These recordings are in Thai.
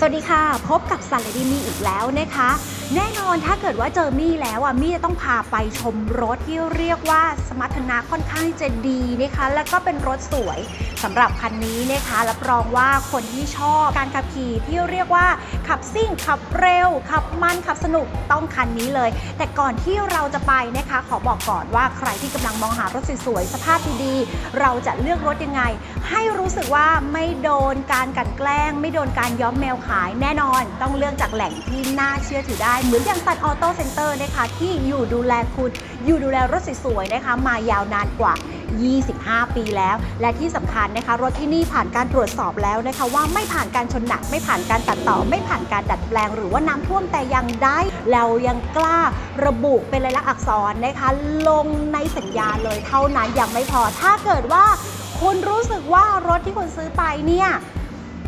สวัสดีค่ะ พบกับซันและดีมีอีกแล้วนะคะ แน่นอนถ้าเกิดว่าเจอมี่แล้วอะมี่จะต้องพาไปชมรถที่เรียกว่าสมรรถนะค่อนข้างจะดีนะคะ แล้วก็เป็นรถสวยสำหรับคันนี้นะคะรับรองว่าคนที่ชอบการขับขี่ที่เรียกว่าขับซิ่งขับเร็ว ขับมันขับสนุกต้องคันนี้เลย แต่ก่อนที่เราจะไปนะคะ ขอบอกก่อนว่าใครที่กำลังมองหารถสวยๆสภาพดีๆเราจะเลือกรถยังไง ให้รู้สึกว่าไม่โดนการกันแกล้ง ไม่โดนการย้อมแมวขายแน่นอน ต้องเลือกจากแหล่งที่น่าเชื่อถือได้เหมือนอย่างซันออโต้เซ็นเตอร์นะคะที่อยู่ดูแลคุณอยู่ดูแลรถสวยๆนะคะมายาวนานกว่า 25 ปีแล้ว และที่สำคัญนะคะ รถที่นี่ผ่านการตรวจสอบแล้วนะคะ ว่าไม่ผ่านการชนหนัก ไม่ผ่านการตัดต่อ ไม่ผ่านการดัดแปลง หรือว่าน้ำท่วมแต่ยังได้ เรายังกล้าระบุเป็นลายลักษณ์อักษรนะคะ ลงในสัญญาเลยเท่านั้นยังไม่พอถ้าเกิดว่าคุณรู้สึกว่ารถที่คุณซื้อไปเนี่ย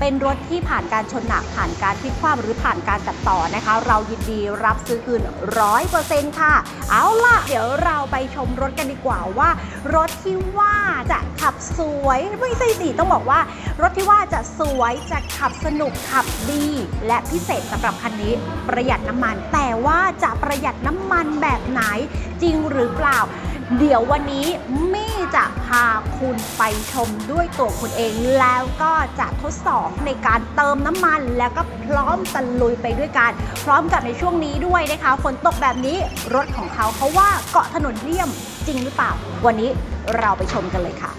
เป็นรถที่ผ่านการชนหนักผ่านการพลิกคว่ำหรือผ่านการตัดต่อนะคะ เรายินดีรับซื้อคืนร้อยเปอร์เซ็นต์ค่ะ เอาล่ะ เดี๋ยวเราไปชมรถกันดีกว่าว่า รถที่ว่าจะขับสวยไม่ใช่สิต้องบอกว่า รถที่ว่าจะสวยจะขับสนุกขับดี และพิเศษสำหรับคันนี้ประหยัดน้ำมัน แต่ว่าจะประหยัดน้ำมันแบบไหนจริงหรือเปล่า เดี๋ยววันนี้มี่จะพาคุณไปชมด้วยตัวคุณเอง แล้วก็จะทดสอบในการเติมน้ำมัน แล้วก็พร้อมตะลุยไปด้วยกัน พร้อมกับในช่วงนี้ด้วยนะคะฝนตกแบบนี้รถของเขาเขาว่าเกาะถนนเลี่ยมจริงหรือเปล่า วันนี้เราไปชมกันเลยค่ะ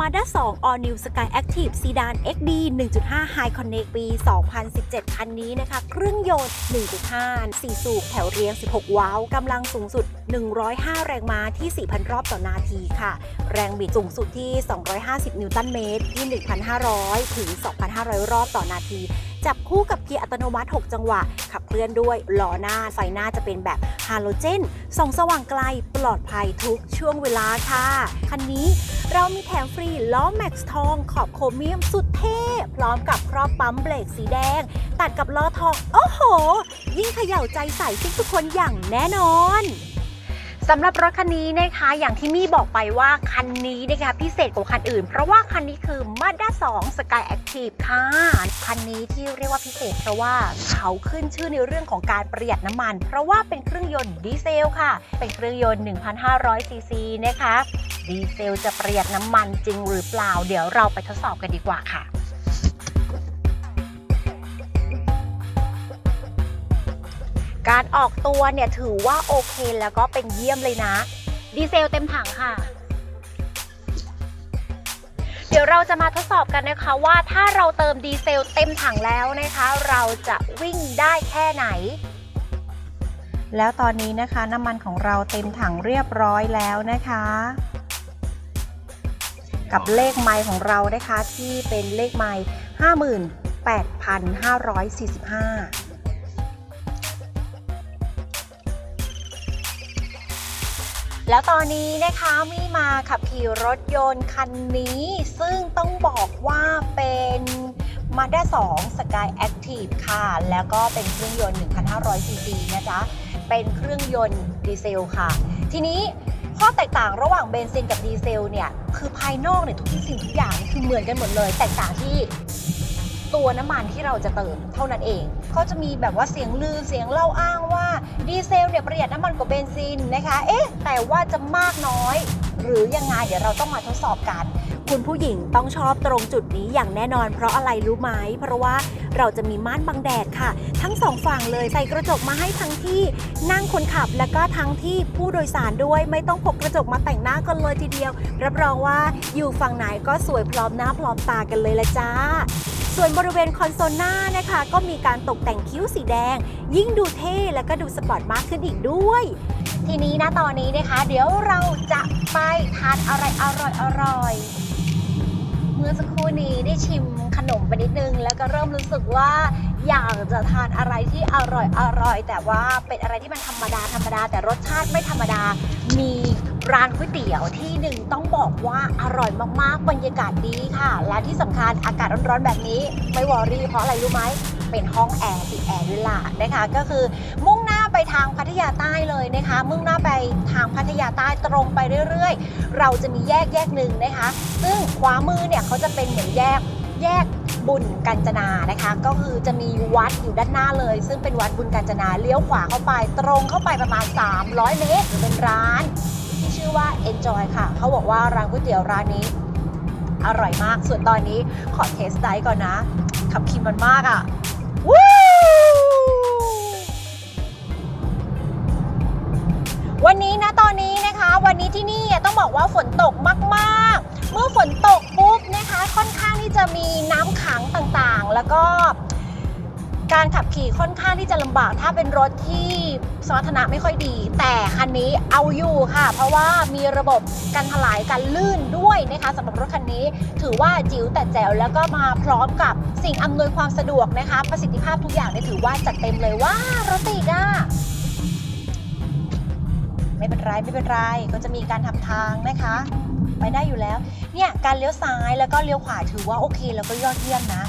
Mazda 2 All New Sky Active Sedan XD 1.5 High Connect ปี 2017 คันนี้นะคะ เครื่องยนต์ 1.5 4 สูบแถวเรียง 16 ว้าว กำลังสูงสุด 105 แรงม้าที่ 4,000 รอบต่อนาทีค่ะ แรงบิดสูงสุดที่ 250 นิวตันเมตร ที่ 1,500 ถึง 2,500 รอบต่อนาที จับคู่กับเกียร์อัตโนมัติ 6 จังหวะ ขับเคลื่อนด้วยล้อหน้า ไฟหน้าจะเป็นแบบฮาโลเจนส่องสว่างไกลปลอดภัยทุกช่วงเวลาค่ะ คันนี้ เรามีแถมฟรีล้อแม็กซ์ทองขอบโครเมียมสุดเท่ พร้อมกับครอบปั๊มเบรกสีแดง ตัดกับล้อทอง โอ้โห ยิ่งเขย่าใจใส่ทุกคนอย่างแน่นอน สำหรับรถคันนี้นะคะอย่างที่มี่บอกไปว่าคันนี้นะคะพิเศษกว่าคันอื่น เพราะว่าคันนี้คือ Mazda 2 Sky Active ค่ะ คันนี้ที่เรียกว่าพิเศษ เพราะว่าเขาขึ้นชื่อในเรื่องของการประหยัดน้ำมัน เพราะว่าเป็นเครื่องยนต์ดีเซลค่ะ เป็นเครื่องยนต์ 1,500 ซีซีนะคะ ดีเซลจะประหยัดน้ำมันจริงหรือเปล่า เดี๋ยวเราไปทดสอบกันดีกว่าค่ะ การออกตัวเนี่ยถือว่าโอเคแล้วก็เป็นเยี่ยมเลยนะ ดีเซลเต็มถังค่ะ เดี๋ยวเราจะมาทดสอบกันนะคะว่าถ้าเราเติมดีเซลเต็มถังแล้วนะคะ เราจะวิ่งได้แค่ไหน แล้วตอนนี้นะคะน้ำมันของเราเต็มถังเรียบร้อยแล้วนะคะ กับเลขไมล์ของเรานะคะที่เป็นเลขไมล์58,545 แล้วตอนนี้นะคะมีมาขับขี่รถยนต์คันนี้ ซึ่งต้องบอกว่าเป็น Mazda 2 Sky Active ค่ะ แล้วก็เป็นเครื่องยนต์ 1,500 ซีซีนะจ๊ะ เป็นเครื่องยนต์ดีเซลค่ะ ทีนี้ข้อแตกต่างระหว่างเบนซินกับดีเซลเนี่ย คือภายนอกเนี่ยทุกสิ่งทุกอย่างคือเหมือนกันหมดเลย แตกต่างที่ ตัวน้ำมันที่เราจะเติมเท่านั้นเองเขาจะมีแบบว่าเสียงลือเสียงเล่าอ้างว่าดีเซลเนี่ยประหยัดน้ำมันกว่าเบนซินนะคะเอ๊ะแต่ว่าจะมากน้อย หรือยังไงเดี๋ยวเราต้องมาทดสอบกัน คุณผู้หญิงต้องชอบตรงจุดนี้อย่างแน่นอน เพราะอะไรรู้ไหมเพราะว่าเราจะมีม่านบังแดดค่ะ ทั้งสองฝั่งเลยใส่กระจกมาให้ทั้งที่นั่งคนขับแล้วก็ทั้งที่ผู้โดยสารด้วยไม่ต้องพกกระจกมาแต่งหน้ากันเลยทีเดียว รับรองว่าอยู่ฝั่งไหนก็สวยพร้อมหน้าพร้อมตากันเลยละจ้า ส่วนบริเวณคอนโซลหน้านะคะ ก็มีการตกแต่งคิ้วสีแดง ยิ่งดูเท่และก็ดูสปอร์ตมากขึ้นอีกด้วย ทีนี้นะตอนนี้นะคะ เดี๋ยวเราจะไปทานอะไรอร่อยอร่อยๆเมื่อสักครู่นี้ได้ชิมขนมไปนิดนึง แล้วก็เริ่มรู้สึกว่าอยากจะทานอะไรที่อร่อยอร่อย แต่ว่าเป็นอะไรที่มันธรรมดาธรรมดา แต่รสชาติไม่ธรรมดามี ร้านก๋วยเตี๋ยวที่หนึ่งต้องบอกว่าอร่อยมากๆ บรรยากาศดีค่ะ และที่สำคัญอากาศร้อนๆแบบนี้ ไม่วอรี่เพราะอะไรรู้ไหม เป็นห้องแอร์ติดแอร์ด้วยล่ะนะคะ ก็คือมุ่งหน้าไปทางพัทยาใต้เลยนะคะ มุ่งหน้าไปทางพัทยาใต้ตรงไปเรื่อยๆ เราจะมีแยกแยกหนึ่งนะคะ ซึ่งขวามือเนี่ยเขาจะเป็นเหมือนแยกแยกบุญกัญจนานะคะ ก็คือจะมีวัดอยู่ด้านหน้าเลย ซึ่งเป็นวัดบุญกัญจนาเลี้ยวขวาเข้าไปตรงเข้าไปประมาณ 300 เมตรเป็นร้าน ชื่อว่า Enjoy ค่ะ เขาบอกว่าร้านก๋วยเตี๋ยวร้านนี้ อร่อยมาก ส่วนตอนนี้ขอเทสไดก่อนนะ ขับขี่มันมากอะ่ะวู้วันนี้นะตอนนี้นะคะ วันนี้ที่นี่ต้องบอกว่าฝนตกมากๆ เมื่อฝนตกปุ๊บนะคะ ค่อนข้างที่จะมีน้ำขังต่างๆ แล้วก็ การขับขี่ค่อนข้างที่จะลำบาก ถ้าเป็นรถที่สมรรถนะไม่ค่อยดี แต่คันนี้เอาอยู่ค่ะ เพราะว่ามีระบบกันถลายกันลื่นด้วยนะคะสำหรับรถคันนี้ ถือว่าจิ๋วแต่แจ๋วแล้วก็มาพร้อมกับสิ่งอำนวยความสะดวกนะคะ ประสิทธิภาพทุกอย่างเนี่ยถือว่าจัดเต็มเลยว่ารถติดอะไม่เป็นไรไม่เป็นไรก็จะมีการทำทางนะคะ ไปได้อยู่แล้ว เนี่ยการเลี้ยวซ้ายแล้วก็เลี้ยวขวาถือว่าโอเค แล้วก็ยอดเยี่ยมนะ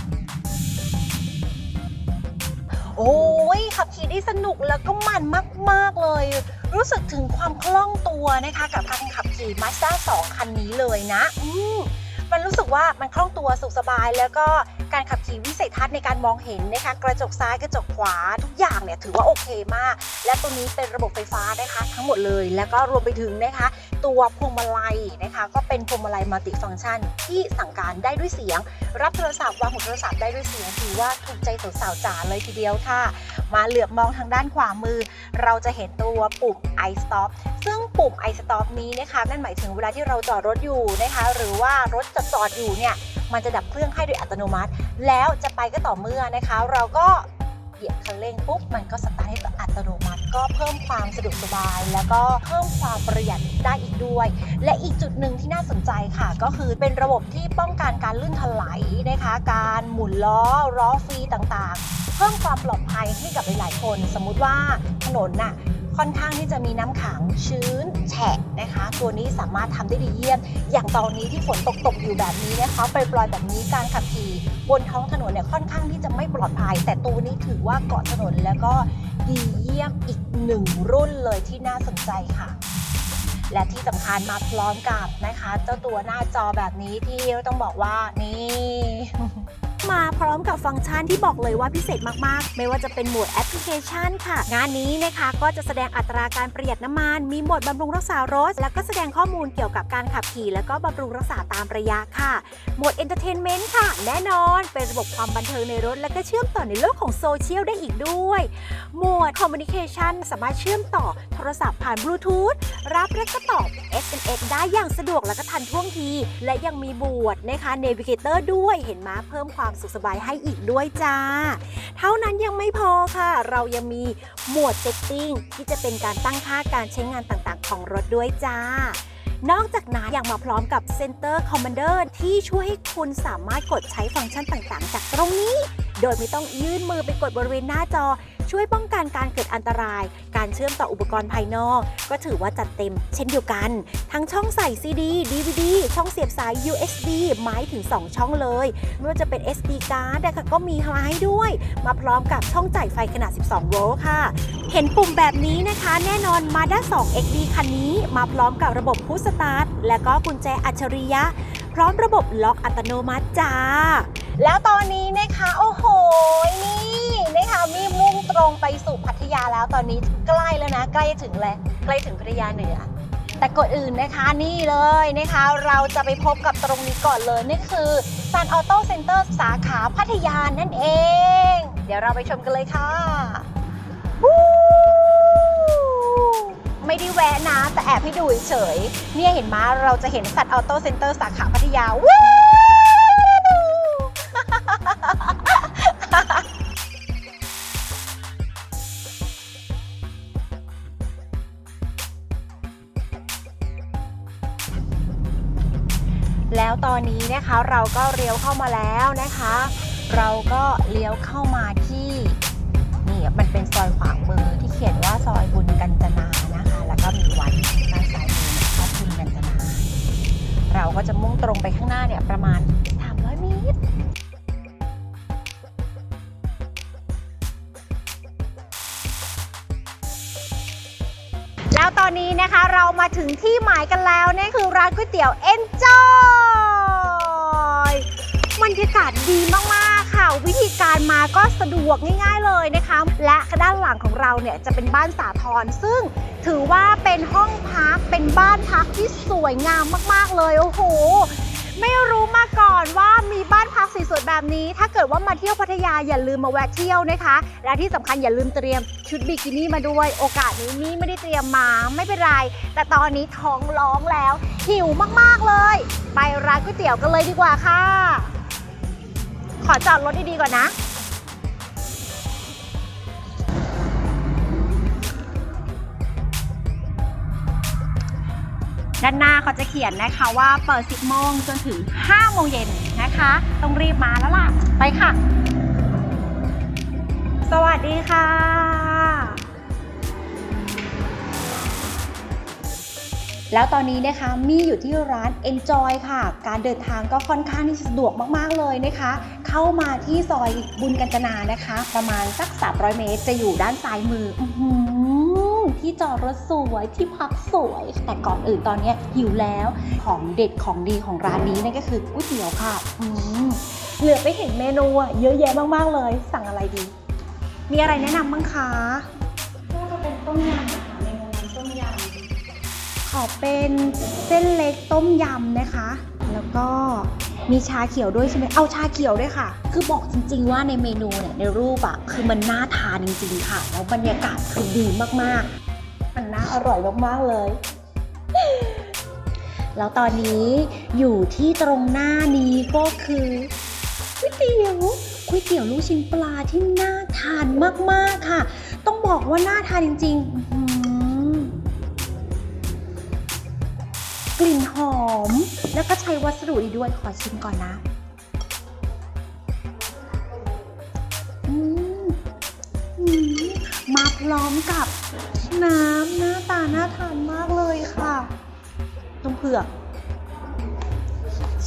โอ้ยขับขี่ได้สนุกแล้วก็มันมาก ๆ เลย รู้สึกถึงความคล่องตัวนะคะ กับการขับขี่ Mazda 2 คันนี้เลยนะ อืมมันรู้สึกว่ามันคล่องตัวสุขสบาย แล้วก็การขับขี่วิสัยทัศน์ในการมองเห็นนะคะกระจกซ้ายกระจกขวาทุกอย่างเนี่ยถือว่าโอเคมาก และตัวนี้เป็นระบบไฟฟ้านะคะ ทั้งหมดเลย แล้วก็รวมไปถึงนะคะ ตัวพวงมาลัยนะคะ ก็เป็นพวงมาลัยมัลติฟังก์ชัน ที่สั่งการได้ด้วยเสียง รับโทรศัพท์วางหูโทรศัพท์ได้ด้วยเสียงถือว่าถูกใจสาวๆจ๋าเลยทีเดียวค่ะ มาเหลือบมองทางด้านขวามือ เราจะเห็นตัวปุ่ม i stop ซึ่งปุ่ม i stop นี้นะคะนั่นหมายถึงเวลาที่เราจอดรถอยู่นะคะ หรือว่ารถจะจอดอยู่เนี่ยมันจะดับเครื่องให้โดยอัตโนมัติ แล้วจะไปก็ต่อเมื่อนะคะ เราก็ เหยียบคันเร่งปุ๊บมันก็สตาร์ทอัตโนมัติ ก็เพิ่มความสะดวกสบาย แล้วก็เพิ่มความประหยัดได้อีกด้วย และอีกจุดหนึ่งที่น่าสนใจค่ะ ก็คือเป็นระบบที่ป้องกันการลื่นถลายนะคะ การหมุนล้อล้อฟรีต่างๆ เพิ่มความปลอดภัยให้กับหลายๆคน สมมุติว่าถนนน่ะ ค่อนข้างที่จะมีน้ำขังชื้นแฉะนะคะ ตัวนี้สามารถทำได้ดีเยี่ยม อย่างตอนนี้ที่ฝนตกตกอยู่แบบนี้นะคะปล่อยๆแบบนี้การขับขี่บนท้องถนนเนี่ยค่อนข้างที่จะไม่ปลอดภัย แต่ตัวนี้ถือว่าเกาะถนนแล้วก็ดีเยี่ยมอีกหนึ่งรุ่นเลยที่น่าสนใจค่ะและที่สำคัญมาพร้อมกับนะคะ เจ้าตัวหน้าจอแบบนี้ที่ต้องบอกว่านี่ มาพร้อมกับฟังก์ชันที่บอกเลยว่าพิเศษมากๆ ไม่ว่าจะเป็นโหมดแอปพลิเคชันค่ะ งานนี้นะคะก็จะแสดงอัตราการประหยัดน้ำมัน มีโหมดบำรุงรักษารถ แล้วก็แสดงข้อมูลเกี่ยวกับการขับขี่ แล้วก็บำรุงรักษาตามระยะค่ะ โหมด Entertainment ค่ะ แน่นอน เป็นระบบความบันเทิงในรถ และก็เชื่อมต่อในโลกของโซเชียลได้อีกด้วย โหมด Communication สามารถเชื่อมต่อโทรศัพท์ผ่านบลูทูธรับและก็ตอบ SMS ได้อย่างสะดวกและก็ทันท่วงที และยังมีบวดนะคะ Navigator ด้วยเห็นไหมเพิ่มความสุขสบายให้อีกด้วยจ้า เท่านั้นยังไม่พอค่ะ เรายังมีหมวดเซตติ้งที่จะเป็นการตั้งค่าการใช้งานต่างๆ ของรถด้วยจ้านอกจากนั้นยังมาพร้อมกับ Center Commander ที่ช่วยให้คุณสามารถกดใช้ฟังก์ชันต่างๆ จากตรงนี้ โดยไม่ต้องยื่นมือไปกดบริเวณหน้าจอ ช่วยป้องกันการเกิดอันตราย การเชื่อมต่ออุปกรณ์ภายนอก ก็ถือว่าจัดเต็มเช่นเดียวกัน ทั้งช่องใส่ CD DVD ช่องเสียบสาย USB ไม้ถึง 2 ช่องเลย ไม่ว่าจะเป็น SD card นะคะก็มีมาให้ด้วย มาพร้อมกับช่องจ่ายไฟขนาด 12 โวลต์ค่ะ เห็นปุ่มแบบนี้นะคะ แน่นอน Mazda 2 XD คันนี้ มาพร้อมกับระบบพุชสตาร์ทและก็กุญแจอัจฉริยะ พร้อมระบบล็อกอัตโนมัติจ้า แล้วตอนนี้นะคะ โอ้โห นี่นะคะมีมุ่งตรงไปสู่พัทยาแล้วตอนนี้ใกล้แล้วนะ ใกล้ถึงแล้วใกล้ถึงพัทยาเหนือ แต่ก่อนอื่นนะคะนี่เลยนะคะ เราจะไปพบกับตรงนี้ก่อนเลยนี่คือ Sun Auto Center สาขาพัทยานั่นเอง เดี๋ยวเราไปชมกันเลยค่ะไม่ได้แวะนะ แต่แอบให้ดูเฉยเนี่ยเห็นไหมเราจะเห็น Sun Auto Center สาขาพัทยาวู้ อนนี้นะคะเราก็เลี้ยวเข้ามาแล้วนะคะ เราก็เลี้ยวเข้ามาที่นี่มันเป็นซอยขวางมือที่เขียนว่าซอยบุญกันจนานะคะ แล้วก็มีวันด้านซ้ายมือพระบุญกันจนา เราก็จะมุ่งตรงไปข้างหน้าเนี่ยประมาณ 300เมตรแล้วตอนนี้นะคะเรามาถึงที่หมายกันแล้วนี่นคือร้านก๋วยเตี๋ยวเอ็นจอย บรรยากาศดีมากๆค่ะ วิธีการมาก็สะดวกง่ายๆเลยนะคะ และด้านหลังของเราเนี่ยจะเป็นบ้านสาทรซึ่งถือว่าเป็นห้องพักเป็นบ้านพักที่สวยงามมากๆเลยโอ้โหไม่รู้มาก่อนว่ามีบ้านพักสวยๆแบบนี้ ถ้าเกิดว่ามาเที่ยวพัทยาอย่าลืมมาแวะเที่ยวนะคะ และที่สำคัญอย่าลืมเตรียมชุดบิกินี่มาด้วย โอกาสนี้นี่ไม่ได้เตรียมมาไม่เป็นไร แต่ตอนนี้ท้องร้องแล้ว หิวมากๆเลย ไปร้านก๋วยเตี๋ยวกันเลยดีกว่าค่ะ ขอจอดรถดีๆก่อนนะ ด้านหน้าเขาจะเขียนนะคะว่าเปิด 10 โมงจนถึง 5 โมงเย็นนะคะ ต้องรีบมาแล้วล่ะ ไปค่ะ สวัสดีค่ะแล้วตอนนี้นะคะมีอยู่ที่ร้าน Enjoy ค่ะ การเดินทางก็ค่อนข้างที่จะสะดวกมาก ๆ เลยนะคะ เข้ามาที่ซอยบุญกัญจนานะคะ ประมาณสัก 300 เมตร จะอยู่ด้านซ้ายมืออื้อหือที่จอดรถสวยที่พักสวย แต่ก่อนอื่นตอนนี้หิวแล้วของเด็ดของดีของร้านนี้นั่นก็คือก๋วยเตี๋ยวค่ะอืมเหลือไปเห็นเมนูอะเยอะแยะมากๆเลย สั่งอะไรดี มีอะไรแนะนำบ้างคะก็จะเป็นต้มยำนะคะเมนูน้ำต้มยขอเป็นเส้นเล็กต้มยำนะคะ แล้วก็ มีชาเขียวด้วยใช่ไหมเอาชาเขียวด้วยค่ะ คือบอกจริง ๆ ว่าในเมนูเนี่ยในรูปอะคือมันน่าทานจริง ๆ ค่ะ แล้วบรรยากาศคือดีมากๆ มันน่าอร่อยมากๆเลยแล้วตอนนี้อยู่ที่ตรงหน้านี้ก็คือก๋วยเตี๋ยวก๋วยเตี๋ยวลูกชิ้นปลาที่น่าทานมากๆค่ะ ต้องบอกว่าน่าทานจริง ๆ กลิ่นหอม แล้วก็ใช้วัสดุดีด้วยขอชิมก่อนนะอืมอืมมาพร้อมกับน้ำหน้าตาน่าทานมากเลยค่ะนมเผือก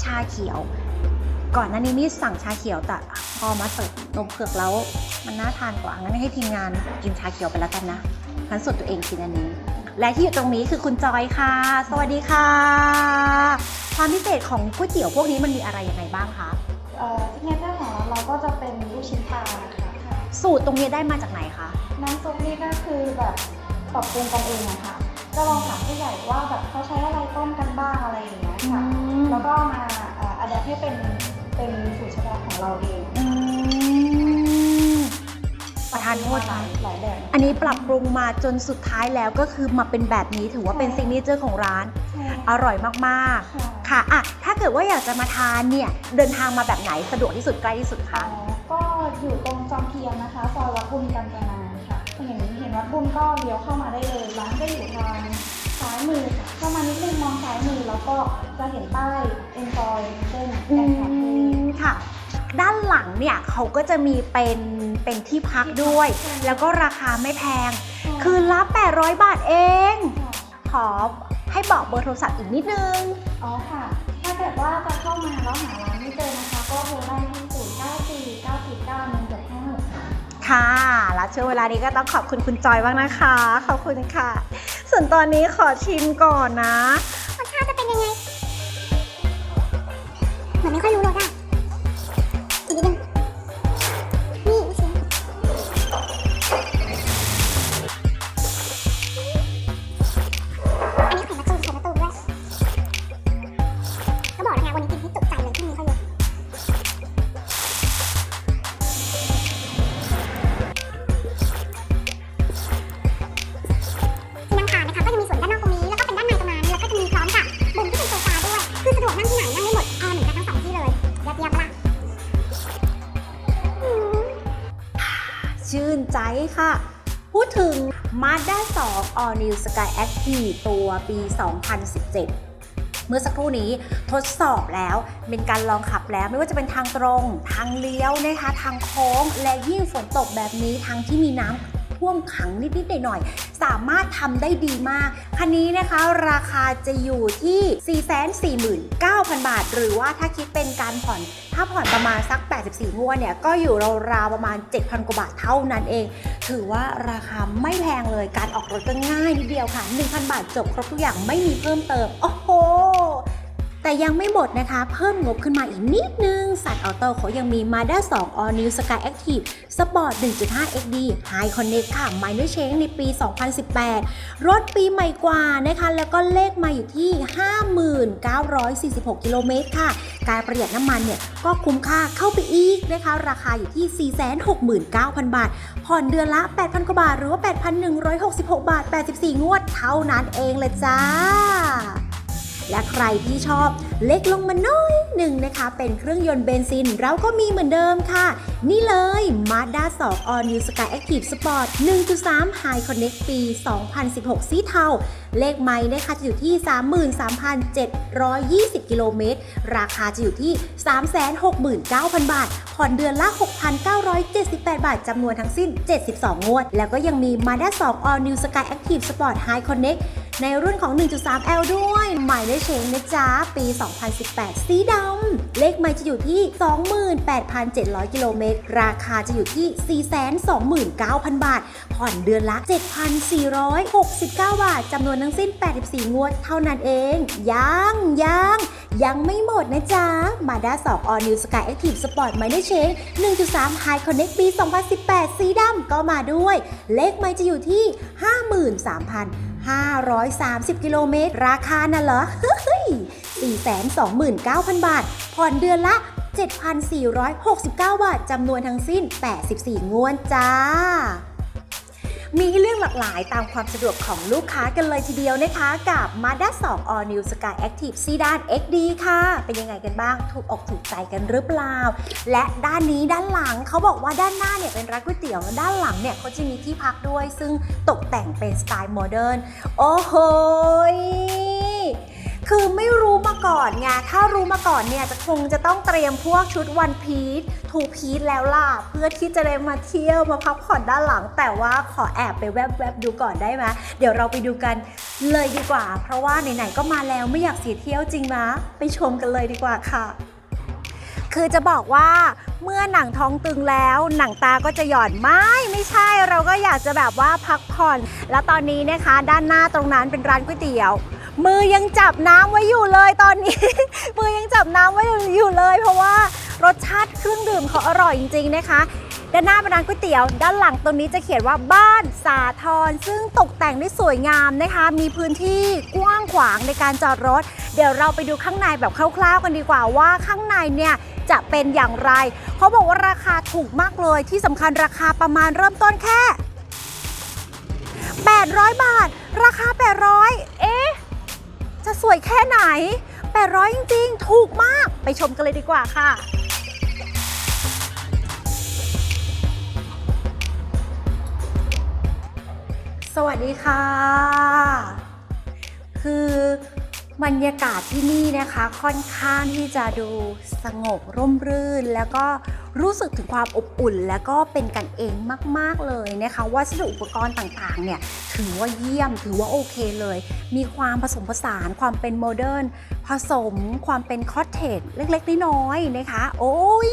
ชาเขียว ก่อนหน้านี้นี่สั่งชาเขียวแต่พอมาเสิร์ฟนมเผือกแล้ว มันน่าทานกว่างั้นให้ทีมงานกินชาเขียวไปแล้วกันนะงั้นส่วนตัวเองกินอันนี้ และที่อยู่ตรงนี้คือคุณจอยค่ะ สวัสดีค่ะ ความพิเศษของก๋วยเตี๋ยวพวกนี้มันมีอะไรยังไงบ้างคะำเอ่อซิกเนเจอร์ของเราเราก็จะเป็นลูกชิ้นปลานะคะค่ะสูตรตรงนี้ได้มาจากไหนคะ น้ำซุปนี่ก็คือแบบปรับปรุงกันเองอะค่ะ ก็ลองถามผู้ใหญ่ว่าแบบเขาใช้อะไรต้มกันบ้างอะไรอย่างเงี้ยค่ะแล้วก็มาอัดแอปให้เป็นเป็นสูตรเฉพาะของเราเอง อืมประทานโทษหลาค่ะยหลายแบบอันนี้ปรับปรุงมาจนสุดท้ายแล้วก็คือมาเป็นแบบนี้ถือว่าเป็นซิกเนเจอร์ของร้าน ใช่อร่อยมาก ค่ะ ๆ ค่ะอะถ้าเกิดว่าอยากจะมาทานเนี่ย เดินทางมาแบบไหนสะดวกที่สุดใกล้ที่สุดอ๋คะอก็อยู่ตรงจอมเทียนนะคะซอยวัดบุญกันจนาค่ะ เห็นเห็นวัดบุญก็เลี้ยวเข้ามาได้เลย ร้านก็อยู่ทางซ้ายมือค่ะเข้ามานิดนึงมองซ้ายมือแล้วก็จะเห็นป้าย enjoy เส้นอืแอนคาเฟ่มค่ะ ด้านหลังเนี่ยเขาก็จะมีเป็นเป็นที่พักด้วย แล้วก็ราคาไม่แพง คืนละ 800 บาทเอง ขอให้บอกเบอร์โทรศัพท์อีกนิดนึง อ๋อค่ะ ถ้าเกิดว่าจะเข้ามาแล้วหาร้านไม่เจอนะคะ ก็โทรได้ที่0 9 4 9 4 9 1 7 5 6ค่ะ ค่ะ แล้วช่วงเวลานี้ก็ต้องขอบคุณคุณจอยบ้างนะคะ ขอบคุณค่ะ ส่วนตอนนี้ขอชิมก่อนนะ รสชาติจะเป็นยังไง เหมือนไม่ค่อยรู้รสอะ 4 ตัวปี 2017 เมื่อสักครู่นี้ทดสอบแล้วเป็นการลองขับแล้วไม่ว่าจะเป็นทางตรง ทางเลี้ยวนะคะทางโค้ง และยิ่งฝนตกแบบนี้ทางที่มีน้ำท่วมขังนิดๆหน่อยๆสามารถทำได้ดีมาก คันนี้นะคะราคาจะอยู่ที่ 449,000 บาท หรือว่าถ้าคิดเป็นการผ่อน ถ้าผ่อนประมาณสัก 84 งวดเนี่ย ก็อยู่ราวๆประมาณ 7,000 กว่าบาทเท่านั้นเอง ถือว่าราคาไม่แพงเลย การออกรถก็ง่ายนิดเดียวค่ะ 1,000 บาทจบครบทุกอย่างไม่มีเพิ่มเติม โอ้โห แต่ยังไม่หมดนะคะ เพิ่มงบขึ้นมาอีกนิดนึง สัตว์ออโต้เขายังมี Mazda 2 All New Sky Active Sport 1.5 XD High Connect ค่ะ Minor Change ในปี 2018 รถปีใหม่กว่านะคะ แล้วก็เลขมาอยู่ที่ 5946 กิโลเมตรค่ะ การประหยัดน้ำมันเนี่ย ก็คุ้มค่าเข้าไปอีกนะคะ ราคาอยู่ที่ 469,000 บาท ผ่อนเดือนละ 8,000 กว่าบาท หรือว่า 8,166 บาท 84 งวดเท่านั้นเองเลยจ้า และใครที่ชอบ เล็กลงมาหน้อยหนึ่งนะคะ เป็นเครื่องยนต์เบนซิน เราก็มีเหมือนเดิมค่ะ นี่เลย Mazda 2 All New Sky Active Sport 1.3 High Connect ปี 2016 สีเทา เลขไม้นะคะจะอยู่ที่ 33,720 กิโลเมตร ราคาจะอยู่ที่ 369,000 บาท ผ่อนเดือนละ 6,978 บาทจำนวนทั้งสิ้น 72 งวด แล้วก็ยังมี Mazda 2 All New Sky Active Sport High Connect ในรุ่นของ 1.3L ด้วยหมายเลขเชงนะจ๊ะ ปี 2 2018 สีดำ เลขไมล์จะอยู่ที่ 28,700 กิโลเมตร ราคาจะอยู่ที่ 429,000 บาท ผ่อนเดือนละ 7,469 บาท จำนวนทั้งสิ้น 84 งวดเท่านั้นเอง ยังยังยังไม่หมดนะจ๊ะ Mazda 2 All New Sky Active Sport หมายเลขเชง1.3 High Connect ปี 2018 สีดำก็มาด้วย เลขไมล์จะอยู่ที่ 53,000 530 กิโลเมตร ราคาน่ะเหรอ 429,000 บาท ผ่อนเดือนละ 7,469 บาทจำนวนทั้งสิ้น 84 งวดจ้า มีให้เรื่องหลากหลายตามความสะดวกของลูกค้ากันเลยทีเดียวนะคะ กับ Mazda 2 All New Sky Active Sedan XD ค่ะ เป็นยังไงกันบ้าง ถูกอกถูกใจกันหรือเปล่า และด้านนี้ด้านหลังเขาบอกว่าด้านหน้าเนี่ยเป็นร้านก๋วยเตี๋ยวด้านหลังเนี่ยเขาจะมีที่พักด้วย ซึ่งตกแต่งเป็นสไตล์โมเดิร์นโอ้โห คือไม่รู้มาก่อนไง ถ้ารู้มาก่อนเนี่ยจะคงจะต้องเตรียมพวกชุดวันพีชทูพีชแล้วล่ะ เพื่อที่จะได้มาเที่ยวมาพักผ่อนด้านหลัง แต่ว่าขอแอบไปแวบๆดูก่อนได้ไหมเดี๋ยวเราไปดูกันเลยดีกว่า เพราะว่าไหนๆก็มาแล้วไม่อยากเสียเที่ยวจริงมะไปชมกันเลยดีกว่าค่ะคือจะบอกว่าเมื่อหนังท้องตึงแล้วหนังตาก็จะหย่อนไม่ไม่ใช่เราก็อยากจะแบบว่าพักผ่อน แล้วตอนนี้นะคะ ด้านหน้าตรงนั้นเป็นร้านก๋วยเตี๋ยว มือยังจับน้ำไว้อยู่เลยตอนนี้ มือยังจับน้ำไว้อยู่เลย เพราะว่ารสชาติเครื่องดื่มเขาอร่อยจริงๆนะคะ ด้านหน้าเป็นร้านก๋วยเตี๋ยว ด้านหลังตรงนี้จะเขียนว่าบ้านสาทรซึ่งตกแต่งได้สวยงามนะคะ มีพื้นที่กว้างขวางในการจอดรถ เดี๋ยวเราไปดูข้างในแบบคร่าวๆกันดีกว่าว่าข้างในเนี่ยจะเป็นอย่างไร เขาบอกว่าราคาถูกมากเลยที่สำคัญราคาประมาณเริ่มต้นแค่ 800 บาท ราคา 800 เอ๊ะ จะสวยแค่ไหน 800 จริงๆ ถูกมาก ไปชมกันเลยดีกว่าค่ะ สวัสดีค่ะ คือ บรรยากาศที่นี่นะคะค่อนข้างที่จะดูสงบร่มรื่น แล้วก็รู้สึกถึงความอบอุ่น แล้วก็เป็นกันเองมาก ๆ เลยนะคะวัสดุอุปกรณ์ต่างๆเนี่ยถือว่าเยี่ยมถือว่าโอเคเลย มีความผสมผสานความเป็นโมเดิร์นผสมความเป็นคอตเทจเล็ก ๆ น้อยๆนะคะ โอ้ย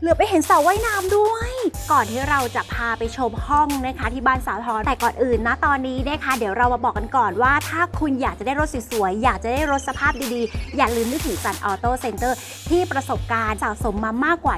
เหลือไปเห็นสระว่ายน้ำด้วย ก่อนที่เราจะพาไปชมห้องนะคะที่บ้านสาวทรแต่ก่อนอื่นนะตอนนี้นะคะเดี๋ยวเรามาบอกกันก่อนว่า ถ้าคุณอยากจะได้รถสวยๆอยากจะได้รถสภาพดีๆ อย่าลืมนึกถึงสันออโต้เซ็นเตอร์ที่ประสบการณ์สะสมมามากกว่า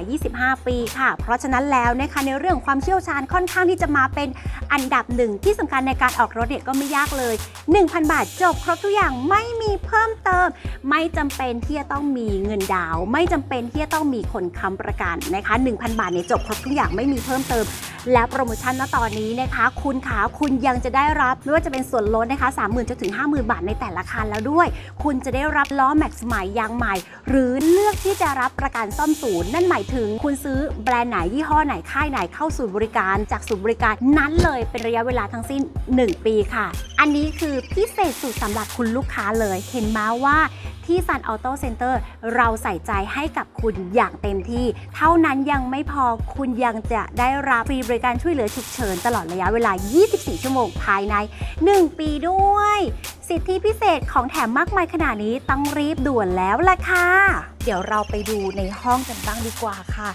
25 ปีค่ะ เพราะฉะนั้นแล้วนะคะในเรื่องความเชี่ยวชาญค่อนข้างที่จะมาเป็นอันดับหนึ่งที่สำคัญในการออกรถเนี่ยก็ไม่ยากเลย 1,000 บาทจบครบทุกอย่างไม่มีเพิ่มเติม ไม่จำเป็นที่จะต้องมีเงินดาว ไม่จำเป็นที่จะต้องมีคนค้ำประกันนะคะ 1,000 บาทเนี่ยจบครบทุกอย่างไม่มีเพิ่มเติม และโปรโมชั่นณตอนนี้นะคะ คุณขาคุณยังจะได้รับไม่ว่าจะเป็นส่วนลดนะคะ 30,000จนถึง 50,000 บาทในแต่ละคันแล้วด้วย คุณจะได้รับล้อแม็กซ์ใหม่ยางใหม่ หรือเลือกที่จะรับประกันซ่อมศูนย์นั่นหมายถึงคุณซื้อแบรนด์ไหนยี่ห้อไหนค่ายไหนเข้าศูนย์บริการจากศูนย์บริการนั้นเลยเป็นระยะเวลาทั้งสิ้น 1 ปีค่ะ อันนี้คือพิเศษสุดสำหรับคุณลูกค้าเลยเห็นมาว่าที่ Sun Auto Center เราใส่ใจให้กับคุณอย่างเต็มที่ เท่านั้นยังไม่พอคุณยังจะได้รับฟรีบริการช่วยเหลือฉุกเฉินตลอดระยะเวลา 24 ชั่วโมงภายใน 1 ปีด้วย สิทธิพิเศษของแถมมากมายขนาดนี้ต้องรีบด่วนแล้วล่ะค่ะ เดี๋ยวเราไปดูในห้องกันบ้างดีกว่าค่ะ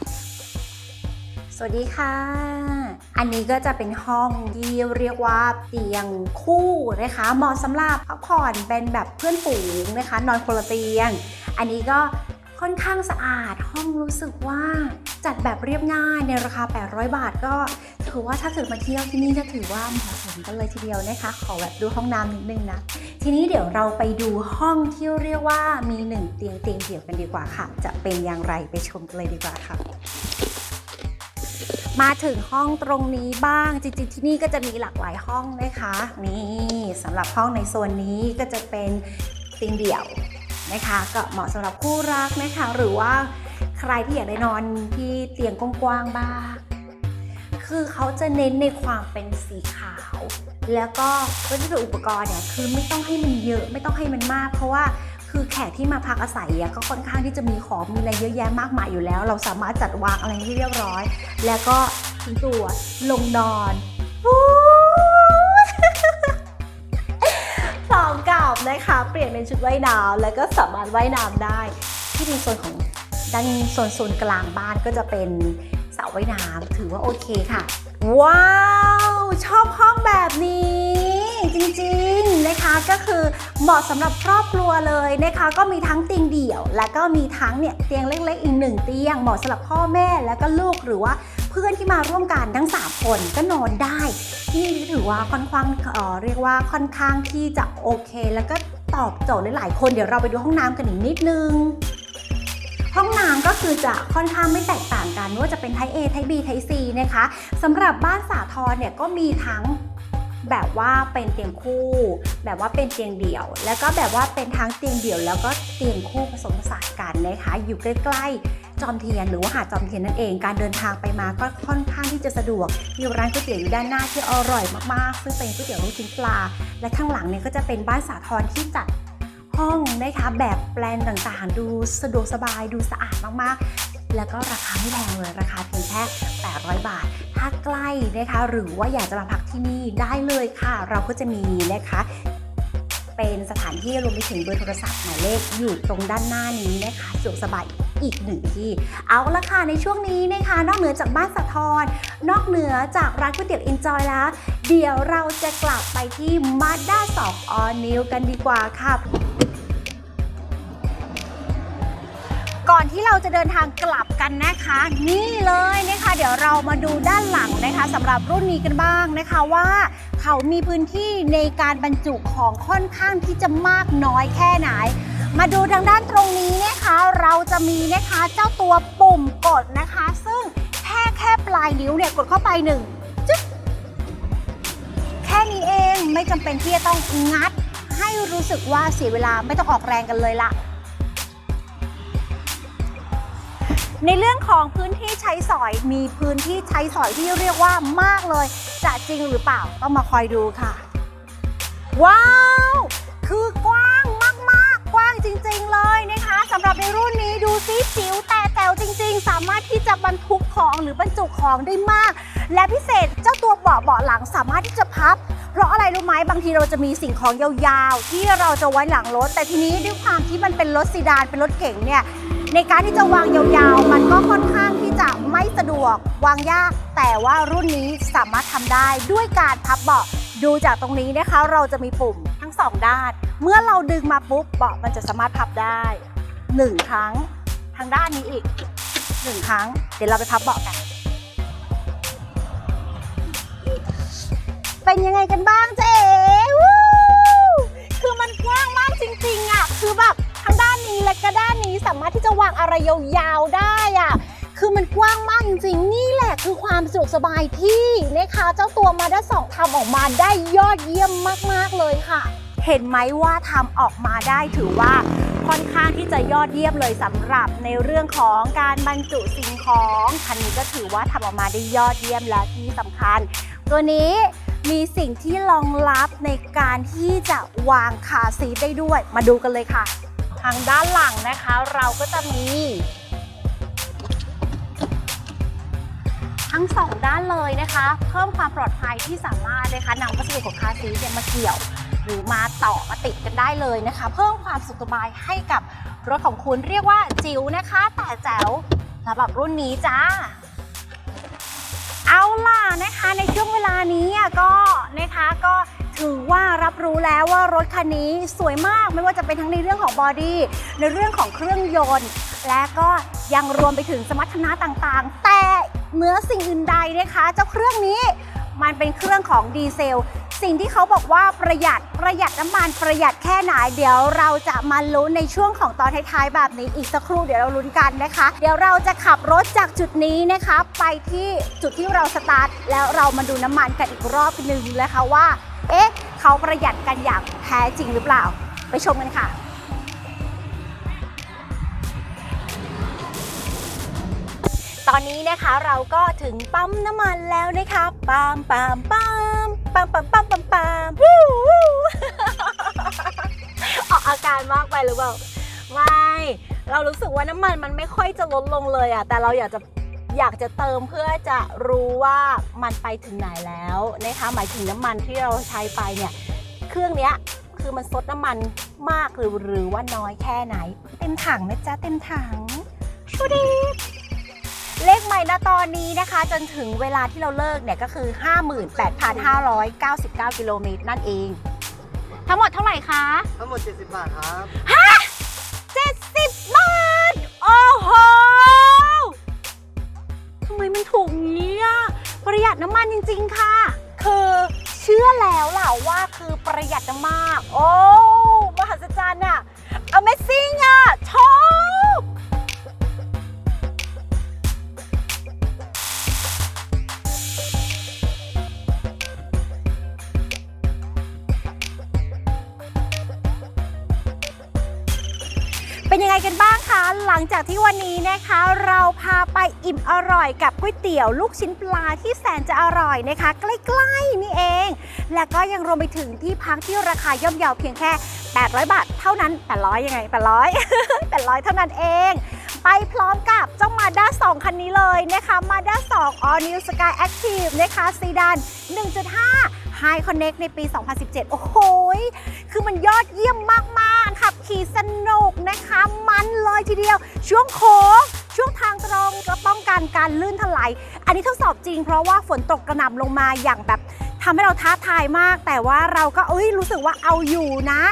สวัสดีค่ะ อันนี้ก็จะเป็นห้องที่เรียกว่าเตียงคู่นะคะเหมาะสำหรับพักผ่อนเป็นแบบเพื่อนฝูงนะคะนอนคนละเตียง อันนี้ก็ค่อนข้างสะอาดห้องรู้สึกว่าจัดแบบเรียบง่ายในราคา 800 บาทก็ถือว่าถ้าเกิดมาเที่ยวที่นี่ก็ถือว่าเหมาะสมกันเลยทีเดียวนะคะ ขอแบบดูห้องน้ำนิดนึงนะ ทีนี้เดี๋ยวเราไปดูห้องที่เรียกว่ามีหนึ่งเตียงเตียงเดี่ยวกันดีกว่าค่ะ จะเป็นอย่างไรไปชมกันเลยดีกว่าค่ะ มาถึงห้องตรงนี้บ้าง จริงๆที่นี่ก็จะมีหลากหลายห้องนะคะ นี่สำหรับห้องในโซนนี้ก็จะเป็นเตียงเดี่ยวนะคะ ก็เหมาะสำหรับคู่รักนะคะ หรือว่าใครที่อยากได้นอนที่เตียงกว้างๆบ้าง คือเขาจะเน้นในความเป็นสีขาว แล้วก็วัสดุอุปกรณ์เนี่ยคือไม่ต้องให้มันเยอะไม่ต้องให้มันมาก เพราะว่า คือแขกที่มาพักอาศัยอะก็ค่อนข้างที่จะมีของมีอะไรเยอะแยะมากมายอยู่แล้ว เราสามารถจัดวางอะไรให้เรียบร้อย แล้วก็ทิ้งตัวลงนอนพร้อมกับนะคะ เปลี่ยนเป็นชุดว่ายน้ำแล้วก็สามารถว่ายน้ำได้ ที่ในโซนของด้านโซนโซนกลางบ้านก็จะเป็นสระว่ายน้ำถือว่าโอเคค่ะ ว้าว ชอบห้องแบบนี้ จริง ก็คือเหมาะสำหรับครอบครัวเลยนะคะ ก็มีทั้งเตียงเดี่ยว และก็มีทั้งเนี่ยเตียงเล็กๆอีกหนึ่งเตียงเหมาะสำหรับพ่อแม่แล้วก็ลูกหรือว่าเพื่อนที่มาร่วมกันทั้ง 3 คนก็นอนได้ที่นี่ถือว่าค่อนข้างเอ่อเรียกว่าค่อนข้างที่จะโอเค แล้วก็ตอบโจทย์หลายๆคนเดี๋ยวเราไปดูห้องน้ำกันอีกนิดนึงห้องน้ำก็คือจะค่อนข้างไม่แตกต่างกันว่าจะเป็นไทป์ A ไทป์ B ไทป์ C นะคะสำหรับบ้านสาทรเนี่ยก็มีทั้ง แบบว่าเป็นเตียงคู่ แบบว่าเป็นเตียงเดี่ยว แล้วก็แบบว่าเป็นทั้งเตียงเดี่ยว แล้วก็เตียงคู่ผสมผสานกันนะคะอยู่ใกล้ๆ จอมเทียนหรือว่าหาดจอมเทียนนั่นเอง การเดินทางไปมาก็ค่อนข้างที่จะสะดวก มีร้านก๋วยเตี๋ยวอยู่ด้านหน้าที่อร่อยมากๆ ซึ่งเป็นก๋วยเตี๋ยวลูกชิ้นปลา และข้างหลังเนี่ยก็จะเป็นบ้านสาทรที่จัดห้องนะคะแบบแปลนต่างๆ ดูสะดวกสบายดูสะอาดมากๆ แล้วก็ราคาไม่แพงเลยราคาเพียงแค่ 800 บาทาใกล้นะคะ หรือว่าอยากจะมาพักที่นี่ได้เลยค่ะ เราก็จะมีนะคะ เป็นสถานที่รวมไปถึงเบอร์โทรศัพท์หมายเลขอยู่ตรงด้านหน้านี้นะคะสะดวกสบายอีกหนึ่งที่ เอาละค่ะ ในช่วงนี้นะคะ นอกเหนือจากบ้านสะทอนนอกเหนือจากร้านก๋วยเตี๋ยว Enjoy แล้ว เดี๋ยวเราจะกลับไปที่ Mazda 2 All New กันดีกว่าค่ะ ก่อนที่เราจะเดินทางกลับกันนะคะ นี่เลยนะคะ เดี๋ยวเรามาดูด้านหลังนะคะสำหรับรุ่นนี้กันบ้างนะคะว่าเขามีพื้นที่ในการบรรจุของค่อนข้างที่จะมากน้อยแค่ไหน มาดูทางด้านตรงนี้นะคะ เราจะมีนะคะเจ้าตัวปุ่มกดนะคะ ซึ่งแค่แค่ปลายนิ้วเนี่ยกดเข้าไปหนึ่งจึ๊กแค่นี้เองไม่จำเป็นที่จะต้องงัด ให้รู้สึกว่าเสียเวลาไม่ต้องออกแรงกันเลยละ ในเรื่องของพื้นที่ใช้สอยมีพื้นที่ใช้สอยที่เรียกว่ามากเลย จะจริงหรือเปล่าต้องมาคอยดูค่ะ ว้าว คือกว้างมากๆ กว้างจริง ๆ เลยนะคะสำหรับในรุ่นนี้ดูซิจิ๋วแต่แต๋วจริง ๆ สามารถที่จะบรรทุกของหรือบรรจุของได้มาก และพิเศษเจ้าตัวเบาะเบาะหลังสามารถที่จะพับเพราะอะไรรู้ไหมบางทีเราจะมีสิ่งของยาวๆ ที่เราจะไว้หลังรถ แต่ทีนี้ด้วยความที่มันเป็นรถซีดานเป็นรถเก๋งเนี่ย ในการที่จะวางยาวๆ มันก็ค่อนข้างที่จะไม่สะดวกวางยาก แต่ว่ารุ่นนี้สามารถทำได้ด้วยการพับเบาะดูจากตรงนี้นะคะ เราจะมีปุ่มทั้งสองด้าน เมื่อเราดึงมาปุ๊บเบาะมันจะสามารถพับได้หนึ่งครั้ง ทางด้านนี้อีกหนึ่งครั้ง เดี๋ยวเราไปพับเบาะกัน เป็นยังไงกันบ้างเจ๊วู้คือมันกว้างมากจริงๆอะคือแบบทั้งด้านนี้และก็ด้านนี้สามารถ อะไรยาวๆได้อะคือมันกว้างมากจริงๆ นี่แหละคือความสะดวกสบายที่นะคะเจ้าตัวมาด้าสองทำออกมาได้ยอดเยี่ยมมากๆเลยค่ะ เห็นไหมว่าทำออกมาได้ถือว่าค่อนข้างที่จะยอดเยี่ยมเลยสำหรับในเรื่องของการบรรจุสิ่งของคันนี้ก็ถือว่าทำออกมาได้ยอดเยี่ยมและที่สำคัญ ตัวนี้มีสิ่งที่รองรับในการที่จะวางคาซีทได้ด้วย มาดูกันเลยค่ะางด้านหลังนะคะ เราก็จะมี ทั้งสองด้านเลยนะคะ เพิ่มความปลอดภัยที่สามารถนะคะนำวัสดุของคาซีเนี่ยมาเกี่ยว หรือมาต่อมาติดกันได้เลยนะคะ เพิ่มความสุขสบายให้กับรถของคุณเรียกว่าจิ๋วนะคะ แต่แจ๋วสำหรับรุ่นนี้จ้าเอาล่ะนะคะในช่วงเวลานี้ก็นะคะก็ ถือว่ารับรู้แล้วว่ารถคันนี้สวยมากไม่ว่าจะเป็นทั้งในเรื่องของบอดี้ในเรื่องของเครื่องยนต์ และก็ยังรวมไปถึงสมรรถนะต่างๆ แต่เนื้อสิ่งอื่นใดนะคะ เจ้าเครื่องนี้มันเป็นเครื่องของดีเซล สิ่งที่เขาบอกว่าประหยัดประหยัดน้ำมันประหยัดแค่ไหนเดี๋ยวเราจะมาลุ้นในช่วงของตอนท้ายๆแบบนี้อีกสักครู่เดี๋ยวเราลุ้นกันนะคะ เดี๋ยวเราจะขับรถจากจุดนี้นะคะ ไปที่จุดที่เราสตาร์ทแล้วเรามาดูน้ำมันกันอีกรอบหนึ่งนะคะว่า เอ๊ะเขาประหยัดกันอย่างแท้จริงหรือเปล่า ไปชมกันค่ะตอนนี้นะคะเราก็ถึงปั๊มน้ำมันแล้วนะคะปามปามปามปามปามปามปามปามวู้วู้ออกอาการมากไปหรือเปล่า ไม่ เรารู้สึกว่าน้ำมันมันไม่ค่อยจะลดลงเลยอะแต่เราอยากจะ อยากจะเติมเพื่อจะรู้ว่ามันไปถึงไหนแล้วนะคะหมายถึงน้ำมันที่เราใช้ไปเนี่ยเครื่องเนี้ยคือมันซดน้ำมันมากหรือหรือว่าน้อยแค่ไหน เต็มถังนะจ๊ะเต็มถังชูดีเลขใหม่นะตอนนี้นะคะ จนถึงเวลาที่เราเลิกเนี่ยก็คือ 58,599 กิโลเมตรนั่นเอง ทั้งหมดเท่าไหร่คะ ทั้งหมด 70 บาทครับ70บ มันถูกงี้อะประหยัดน้ำมันจริง ๆ ค่ะ คือเชื่อแล้วล่ะว่าคือประหยัดน้ำมาก โอ้ มหัศจรรย์อะ Amazing อะ กันบ้างคะหลังจากที่วันนี้นะคะ เราพาไปอิ่มอร่อยกับก๋วยเตี๋ยวลูกชิ้นปลาที่แสนจะอร่อยนะคะ ใกล้ๆนี่เอง และก็ยังรวมไปถึงที่พักที่ราคาย่อมเยาเพียงแค่ 800 บาทเท่านั้น 800ยังไง 800 800 เท่านั้นเองไปพร้อมกับเจ้ามาด้า2 คันนี้เลยนะคะมาด้า2 All New Sky Active นะคะซีดาน1.5 High Connect ในปี 2017 โอ้โห คือมันยอดเยี่ยมมากๆขับขี่สนุกนะคะ มันเลยทีเดียว ช่วงโค้ง ช่วงทางตรงก็ป้องกันการลื่นถลาย อันนี้ทดสอบจริงเพราะว่าฝนตกกระหน่ำลงมาอย่างแบบ ทำให้เราท้าทายมาก แต่ว่าเราก็เอ้ยรู้สึกว่าเอาอยู่นะ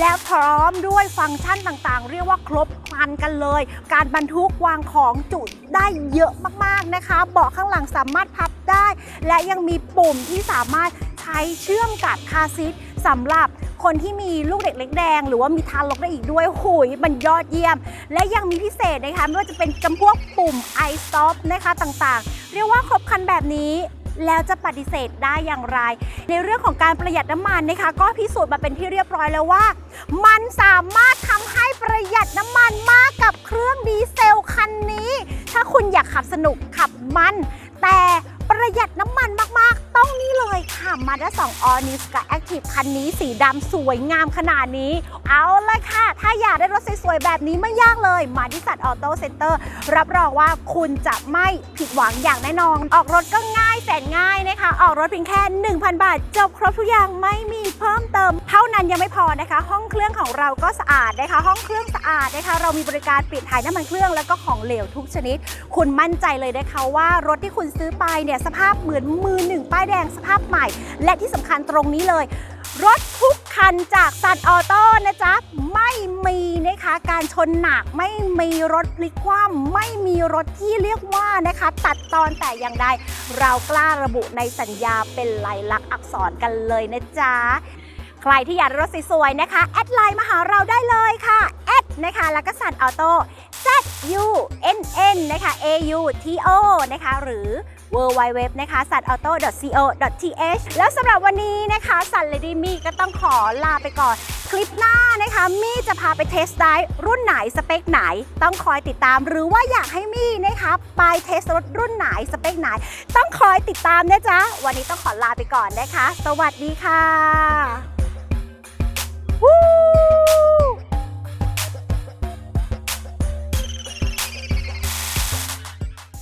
แล้วพร้อมด้วยฟังก์ชันต่างๆ เรียกว่าครบครันกันเลย การบรรทุกวางของจุได้เยอะมากๆนะคะเบาะข้างหลังสามารถพับได้ และยังมีปุ่มที่สามารถใช้เชื่อมกับคาซีทสำหรับคนที่มีลูกเด็กเล็กแดง หรือว่ามีทารกได้อีกด้วยหุยมันยอดเยี่ยม และยังมีพิเศษนะคะไม่ว่าจะเป็นจำพวกปุ่ม i stop นะคะต่างๆ เรียกว่าครบครันแบบนี้ แล้วจะปฏิเสธได้อย่างไร ในเรื่องของการประหยัดน้ำมันนะคะ ก็พิสูจน์มาเป็นที่เรียบร้อยแล้วว่า มันสามารถทำให้ประหยัดน้ำมันมากกับเครื่องดีเซลคันนี้ ถ้าคุณอยากขับสนุกขับมัน แต่ประหยัดน้ำมันมากๆ ต้องนี่เลยค่ะมาด้า2 All New Sky Active คันนี้สีดำสวยงามขนาดนี้ เอาเลยค่ะ ถ้าอยากได้รถสวยๆ แบบนี้ไม่ยากเลย มาที่สัตว์ออโต้เซ็นเตอร์รับรองว่าคุณจะไม่ผิดหวังอย่างแน่นอน ออกรถก็ง่ายแสนง่ายนะคะ ออกรถเพียงแค่ 1,000 บาท จบครบทุกอย่างไม่มีเพิ่มเติม เท่านั้นยังไม่พอนะคะ ห้องเครื่องของเราก็สะอาดนะคะ ห้องเครื่องสะอาดนะคะ เรามีบริการปลี่ยนถ่ายน้ำมันเครื่องแล้วก็ของเหลวทุกชนิด คุณมั่นใจเลยนะคะว่ารถที่คุณซื้อไปเนี่ยสภาพเหมือนมือหนึ่งป้ายแดงสภาพใหม่ และที่สำคัญตรงนี้เลย รถทุกคันจากซันออโต้นะจ๊ะ ไม่มีนะคะ การชนหนักไม่มีรถพลิกคว่ำไม่มีรถที่เรียกว่านะคะ ตัดตอนแต่อย่างใดเรากล้าระบุในสัญญาเป็นลายลักษณ์อักษรกันเลยนะจ๊ะใครที่อยากรถสวยๆนะคะ แอดไลน์มาหาเราได้เลยค่ะ แอดนะคะ แล้วก็สันออโต้ Z U N N นะคะ A U T O นะคะ หรือ w w w นะคะ s a n a u t o co th แล้วสำหรับวันนี้นะคะสันเลดี้มีก็ต้องขอลาไปก่อน คลิปหน้านะคะ มี่จะพาไปเทสไดร์รุ่นไหนสเปคไหน ต้องคอยติดตามหรือว่าอยากให้มี่นะคะไปเทสรถรุ่นไหนสเปคไหน ต้องคอยติดตามนะจ๊ะ วันนี้ต้องขอลาไปก่อนนะคะ สวัสดีค่ะ